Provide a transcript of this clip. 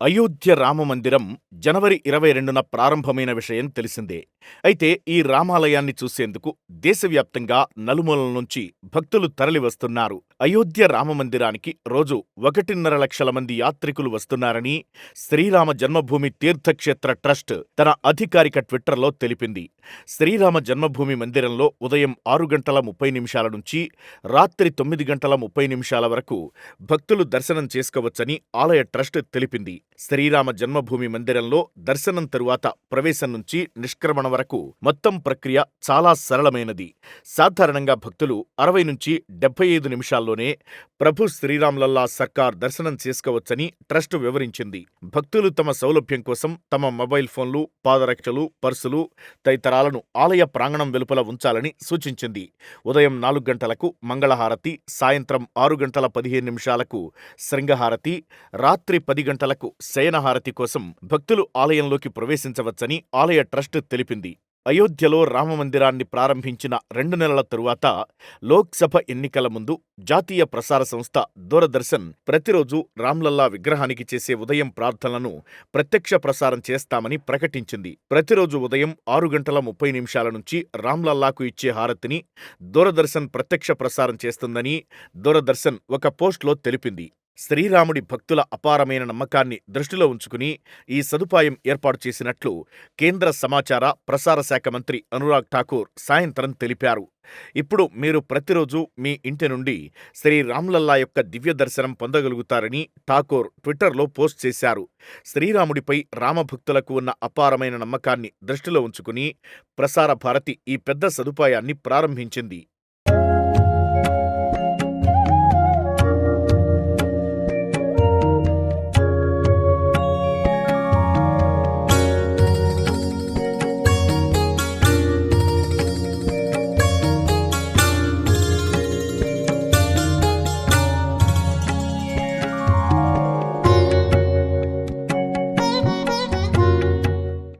అయోధ్య రామమందిరం జనవరి ఇరవై రెండున ప్రారంభమైన విషయం తెలిసిందే. అయితే ఈ రామాలయాన్ని చూసేందుకు దేశవ్యాప్తంగా నలుమూలల నుంచి భక్తులు తరలివస్తున్నారు. అయోధ్య రామమందిరానికి రోజు ఒకటిన్నర లక్షల మంది యాత్రికులు వస్తున్నారని శ్రీరామ జన్మభూమి తీర్థక్షేత్ర ట్రస్ట్ తన అధికారిక ట్విట్టర్లో తెలిపింది. శ్రీరామ జన్మభూమి మందిరంలో ఉదయం ఆరు గంటల ముప్పై నిమిషాల నుంచి రాత్రి తొమ్మిది గంటల ముప్పై నిమిషాల వరకు భక్తులు దర్శనం చేసుకోవచ్చని ఆలయ ట్రస్ట్ తెలిపింది. శ్రీరామ జన్మభూమి మందిరంలో దర్శనం తరువాత ప్రవేశం నుంచి నిష్క్రమణ వరకు మొత్తం ప్రక్రియ చాలా సరళమైనది. సాధారణంగా భక్తులు అరవై నుంచి డెబ్బై ఐదు నిమిషాల్లోనే ప్రభు శ్రీరామ్లల్లా సర్కార్ దర్శనం చేసుకోవచ్చని ట్రస్ట్ వివరించింది. భక్తులు తమ సౌలభ్యం కోసం తమ మొబైల్ ఫోన్లు, పాదరక్షలు, పర్సులు తదితరాలను ఆలయ ప్రాంగణం వెలుపల ఉంచాలని సూచించింది. ఉదయం నాలుగు గంటలకు మంగళహారతి, సాయంత్రం ఆరు గంటల పదిహేను నిమిషాలకు శృంగహారతి, రాత్రి పది గంటలకు శయనహారతి కోసం భక్తులు ఆలయంలోకి ప్రవేశించవచ్చని ఆలయ ట్రస్ట్ తెలిపింది. అయోధ్యలో రామమందిరాన్ని ప్రారంభించిన రెండు నెలల తరువాత లోక్సభ ఎన్నికల ముందు జాతీయ ప్రసార సంస్థ దూరదర్శన్ ప్రతిరోజు రామ్లల్లా విగ్రహానికి చేసే ఉదయం ప్రార్థనలను ప్రత్యక్ష ప్రసారం చేస్తామని ప్రకటించింది. ప్రతిరోజు ఉదయం ఆరు గంటల ముప్పై నిమిషాల నుంచి రామ్లల్లాకు ఇచ్చే హారతిని దూరదర్శన్ ప్రత్యక్ష ప్రసారం చేస్తుందని దూరదర్శన్ ఒక పోస్ట్లో తెలిపింది. శ్రీరాముడి భక్తుల అపారమైన నమ్మకాన్ని దృష్టిలో ఉంచుకుని ఈ సదుపాయం ఏర్పాటు చేసినట్లు కేంద్ర సమాచార, ప్రసార శాఖ మంత్రి అనురాగ్ ఠాకూర్ సాయంత్రం తెలిపారు. ఇప్పుడు మీరు ప్రతిరోజు మీ ఇంటి నుండి శ్రీ రామ్లల్లా యొక్క దివ్య దర్శనం పొందగలుగుతారని ఠాకూర్ ట్విట్టర్లో పోస్ట్ చేశారు. శ్రీరాముడిపై రామభక్తులకు ఉన్న అపారమైన నమ్మకాన్ని దృష్టిలో ఉంచుకుని ప్రసార భారతి ఈ పెద్ద సదుపాయాన్ని ప్రారంభించింది.